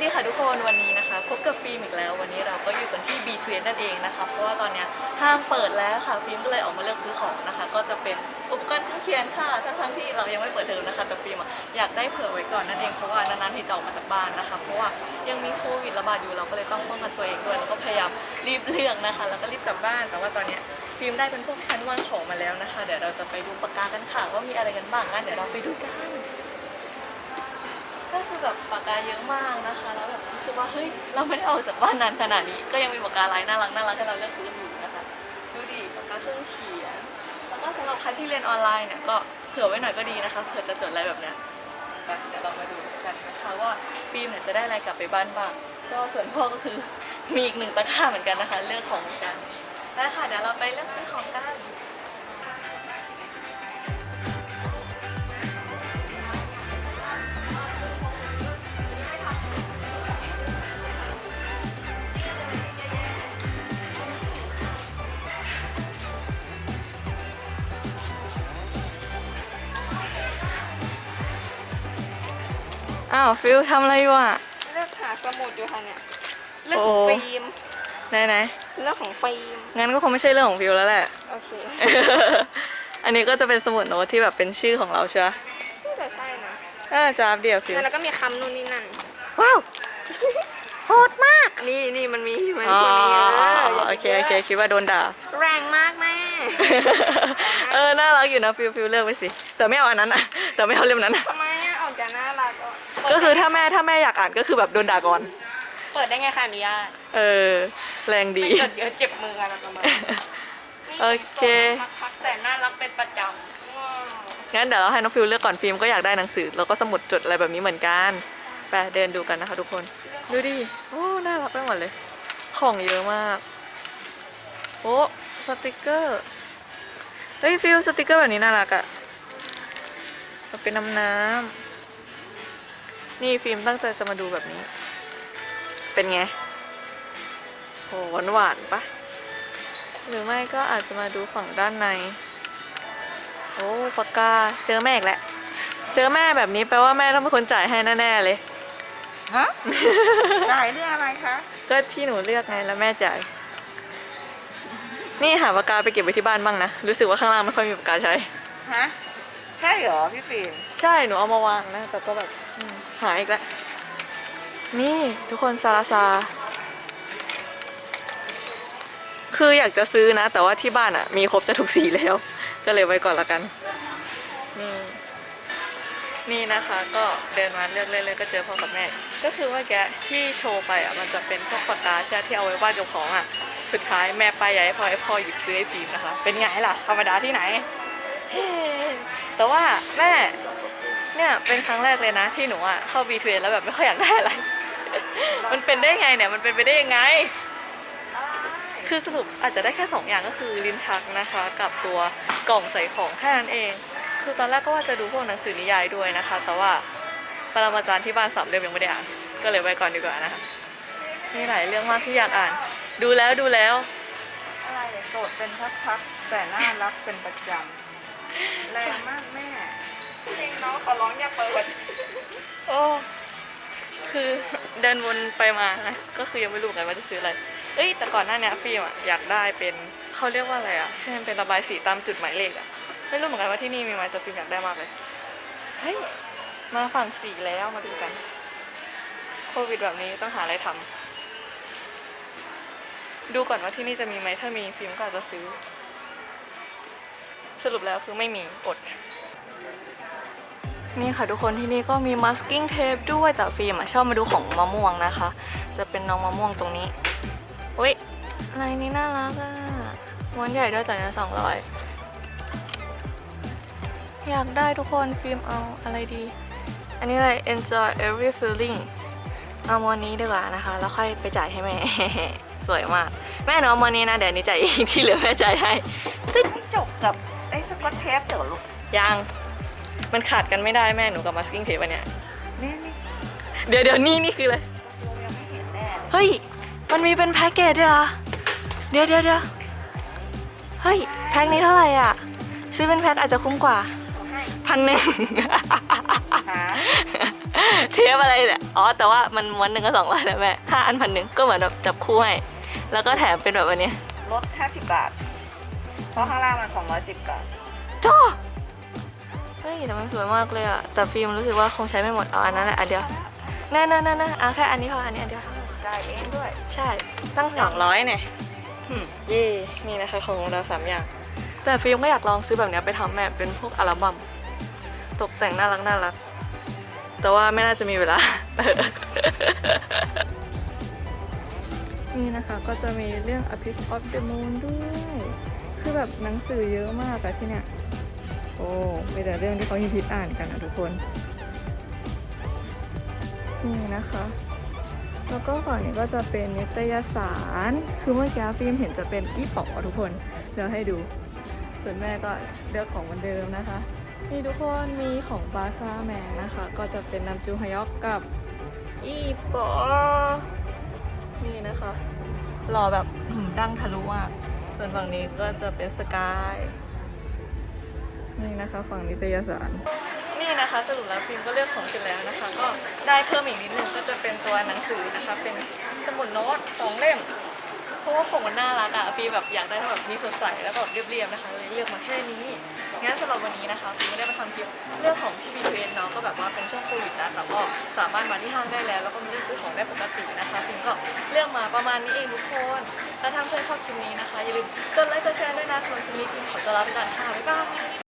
ดีค่ะทุกคนวันนี้นะคะพบกับฟิล์มอีกแล้ว วันนี้เราก็อยู่กันที่ b 2 s นั่นเองนะคะเพราะว่าตอนนี้ห้างเปิดแล้วค่ะฟิล์มก็เลยออกมาเลือกซื้อของนะคะ ก็จะเป็นอุปกรณ์เครื่องเขียนค่ะทั้งทั้งที่เรายังไม่เปิดเทอมนะคะแต่ฟิล์มอะอยากได้เผื่อไว้ก่อนนั่นเองเพราะว่านานๆที่จะออกมาจากบ้านนะคะ เพราะว่ายังมีโควิดระบาดอยู่เราก็เลยต้องป้องกันตัวเองด้วยแล้วก็พยายามรีบเลือกนะคะ แล้วก็รีบกลับบ้านแต่ว่าตอนนี้ฟิล์มได้เป็นพวกชั้นวางของมาแล้วนะคะ เดี๋ยวเราจะไปดูปากกากันค่ะว่ามีอะไรกันบ้างงั้นเดี๋ยวเราไปดูกัน ก็คือแบบปากกาเยอะมากนะคะ แล้วแบบรู้สึกว่าเฮ้ยเราไม่ได้ออกจากบ้านนานขนาดนี้ ก็ยังมีปากกาลายน่ารักน่ารักให้เราเลือกซื้อกันอยู่นะคะดูดิปากกาเครื่องเขียน แล้วก็สำหรับใครที่เรียนออนไลน์เนี่ยก็เผื่อไว้หน่อยก็ดีนะคะเผื่อจะจดอะไรแบบเนี้ยเดี๋ยวเรามาดูกันนะคะว่าฟิล์มเนี่ยจะได้อะไรกลับไปบ้านบ้างก็ส่วนพ่อก็คือมีอีกหนึ่งตะกร้าเหมือนกันนะคะ เลือกของเหมือนกันได้ค่ะเดี๋ยวเราไปเลือกซื้อของกัน อ้าวฟิลทำอะไรอยู่อะ เลือกหาสมุดอยู่ค่ะเนี่ยเรื่องโอ้ของฟิล์มไหนไหนเรื่องของฟิล์มๆงั้นก็คงไม่ใช่เรื่องของฟิลแล้วแหละ โอเค อันนี้ก็จะเป็นสมุดโน้ตที่แบบเป็นชื่อของเราใช่ไหมน่าจะใช่นะอ่าจ้าบเดียวฟิลแล้วก็มีคำนู่นนี่นั่น ว้าวโหดมาก นี่นี่มันมีมันอ๋อมีเออโอเคโอเคคิดว่าโดนด่า แรงมากแม่เออน่ารักอยู่นะฟิลฟิลเลือกไปสิ แต่ไม่เอาอันนั้นอะแต่ไม่เอาเล่มนั้นอะ กอะก็คือถ้าแม่ถ้าแม่อยากอ่านก็คือแบบโดนด่าก่อน เปิดได้ไงคะอนุญาตเออ แรงดี ไม่จดเดี๋ยวเจ็บมืออะไรประมาณนี้โอเคพักๆแต่น่ารักเป็นประจำว้าวงั้นเดี๋ยวเราให้น้องฟิลเลือกก่อนฟิล์มก็อยากได้หนังสือ แล้วก็สมุดจดอะไรแบบนี้เหมือนกันไปเดินดูกันนะคะทุกคน ดูดิ โอ้ น่ารักไปหมดเลย ของเยอะมาก โอ้สติกเกอร์ เฮ้ยฟิลสติกเกอร์แบบนี้น่ารักอะมันเป็นน้ำน้ำ นี่ฟิล์มตั้งใจจะมาดูแบบนี้ เป็นไงโหหวานหวานๆปะหรือไม่ก็อาจจะมาดูฝั่งด้านใน โอ้ปากกาเจอแม่อีกแล้วเจอแม่แบบนี้แปลว่าแม่ต้องเป็นคนจ่ายให้แน่ๆเลย ฮะ จ่ายเรื่องอะไรคะ ก็ที่หนูเลือกไงแล้วแม่จ่าย นี่หาปากกาไปเก็บไว้ที่บ้านบ้างนะ รู้สึกว่าข้างล่างไม่ค่อยมีปากกาใช้ ฮะ ใช่เหรอพี่ฟิล์มใช่หนูเอามาวางนะ แต่ก็แบบอืม หายอีกแล้ว นี่ทุกคนซาลาซา คืออยากจะซื้อนะ แต่ว่าที่บ้านอะ มีครบจะทุกสีแล้ว ก็เลยไว้ก่อนละกันนี่นี่นะคะก็เดินมาเลือกเล่นๆก็เจอพ่อกับแม่ ก็คือว่าแกที่โชว์ไปอะมันจะเป็นพวกปากกาใช่ที่เอาไว้วาดกับของอะ สุดท้ายแม่ไปาย้ายพ่อให้พ่อหยิบซื้อให้ฟิล์มนะคะ เป็นไงล่ะ ธรรมดาที่ไหน แต่ว่าแม่ เนี่ยเป็นครั้งแรกเลยนะที่หนูอะเข้า B2 แล้วแบบไม่ค่อยอยากได้อะไร มันเป็นได้ไงเนี่ย มันเป็นไปได้ยังไง คือสรุปอาจจะได้แค่ 2 อย่างก็คือลิ้นชักนะคะ กับตัวกล่องใส่ของแค่นั้นเอง คือตอนแรกก็ว่าจะดูพวกหนังสือนิยายด้วยนะคะ แต่ว่าปรมาจารย์ที่บ้านสามเล่มยังไม่ได้อ่าน ก็เลยไว้ก่อนดีกว่านะคะ มีหลายเรื่องมากที่อยากอ่าน ดูแล้วดูแล้ว อะไรอะโสดเป็นพักๆแต่น่ารักเป็นประจำแรงมากแม่เพลง น้องขอร้องอย่าเปิดโอ้คือเดินวนไปมานะก็คือยังไม่รู้เหมือนกันว่าจะซื้ออะไร เอ้ยแต่ก่อนหน้าเนี้ยฟิล์มอะอยากได้เป็นเขาเรียกว่าอะไรอะที่มันเป็นระบายสีตามจุดหมายเลขอะไม่รู้เหมือนกันว่าที่นี่มีไหมแต่ฟิล์มอยากได้มากเลยเฮ้ยมาฝั่งสีแล้วมาดูกันโควิดแบบนี้ต้องหาอะไรทำดูก่อนว่าที่นี่จะมีไหมถ้ามีฟิล์มก็อาจจะซื้อ สรุปแล้วคือไม่มีอด นี่ค่ะทุกคนที่นี่ก็มี masking tape ด้วยแต่ฟิล์มอะชอบมาดูของมะม่วงนะคะ จะเป็นน้องมะม่วงตรงนี้อุ้ยอะไรนี่น่ารักอะม้วนใหญ่ด้วยแต่เนี่ยสองร้อยอยากได้ทุกคนฟิล์มเอาอะไรดี อันนี้อะไร enjoy every feeling เอาม้วนนี้ดีกว่านะคะ แล้วค่อยไปจ่ายให้แม่ สวยมาก แม่หนูเอาม้วนนี้นะ เดี๋ยวนี้จ่ายเองที่เหลือแม่จ่ายให้ตึ๊ดจบกับไอ้สกอตเทปเดี๋ยวลูกยัง มันขาดกันไม่ได้แม่หนูกับ masking tape อันเนี้ยนี่นี่เดี๋ยวเดี๋ยวนี่นี่คืออะไรยังไม่เห็นแน่เลยเฮ้ย มันมีเป็นแพ็กเกจด้วยเหรอเดี๋ยวเดี๋ยวเดี๋ยวเฮ้ย แพ็คนี้เท่าไหร่อะ ซื้อเป็นแพ็คอาจจะคุ้มกว่าให้พันหนึ่งหาเทปอะไรเนี่ยอ๋อ แต่ว่ามันม้วนหนึ่งก็สองร้อยแล้วแม่ห้าอันพันหนึ่งก็เหมือนแบบจับคู่ให้แล้วก็แถมเป็นแบบวันนี้ลด50บาท เพราะข้างล่างมัน210บาทจ้า เฮ้ยแต่มันสวยมากเลยอะแต่ฟิล์มรู้สึกว่าคงใช้ไม่หมดเอาอันนั้นแหละอันเดียวน่าน่าน่าน่าเอาแค่อันนี้พออันนี้อันเดียวจ่ายเองด้วย ใช่ตั้งสองร้อยเนี่ยอืมเย่นี่นะคะของเราสามอย่าง แต่ฟิล์มก็อยากลองซื้อแบบเนี้ยไปทำแบบเป็นพวกอัลบั้มตกแต่งน่ารักน่ารักแต่ว่าไม่น่าจะมีเวลา นี่นะคะก็จะมีเรื่อง A Piece of the Moon ด้วย คือแบบหนังสือเยอะมากอะที่เนี่ย โอ้มีแต่เรื่องที่เขาฮิตๆอ่านกันนะทุกคน นี่นะคะ แล้วก็ฝั่งนี้ก็จะเป็นนิตยสาร คือเมื่อกี้ฟิล์มเห็นจะเป็นอีป๋องอะทุกคน เดี๋ยวให้ดู ส่วนแม่ก็เลือกของเหมือนเดิมนะคะ นี่ทุกคนมีของบาซ่าแมนนะคะ ก็จะเป็นน้ำจูฮยอกกับอีป๋อนี่นะคะ หล่อแบบดั้งทะลุอะ ส่วนฝั่งนี้ก็จะเป็นสกาย นี่นะคะฝั่งนิตยสาร นี่นะคะสรุปแล้วฟิล์มก็เลือกของเสร็จแล้วนะคะ ก็ได้เพิ่มอีกนิดนึงก็จะเป็นตัวหนังสือนะคะ เป็นสมุดโน้ตสองเล่มเพราะว่าผมมันน่ารักอะฟิล์มแบบอยากได้แบบมีสดใสแล้วก็แบบเรียบๆนะคะเลยเลือกมาแค่นี้งั้นสำหรับวันนี้นะคะฟิล์มไม่ได้มาทำคลิปเรื่องของที่บีเเนาะก็แบบว่าเป็นช่วงโควิดนะแต่ก็สามารถมาที่ห้างได้แล้ว แล้วก็มีเลือกซื้อของได้ปกตินะคะฟิล์มก็เลือกมาประมาณนี้เองทุกคนแล้วถ้าเพื่อนชอบคลิปนี้นะคะอย่าลืมกดไลค์กดแชร์ด้วยนะสำหรับคลิปนี้ฟิล์มขอตัวลาไปก่อนค่ะบ๊ายบาย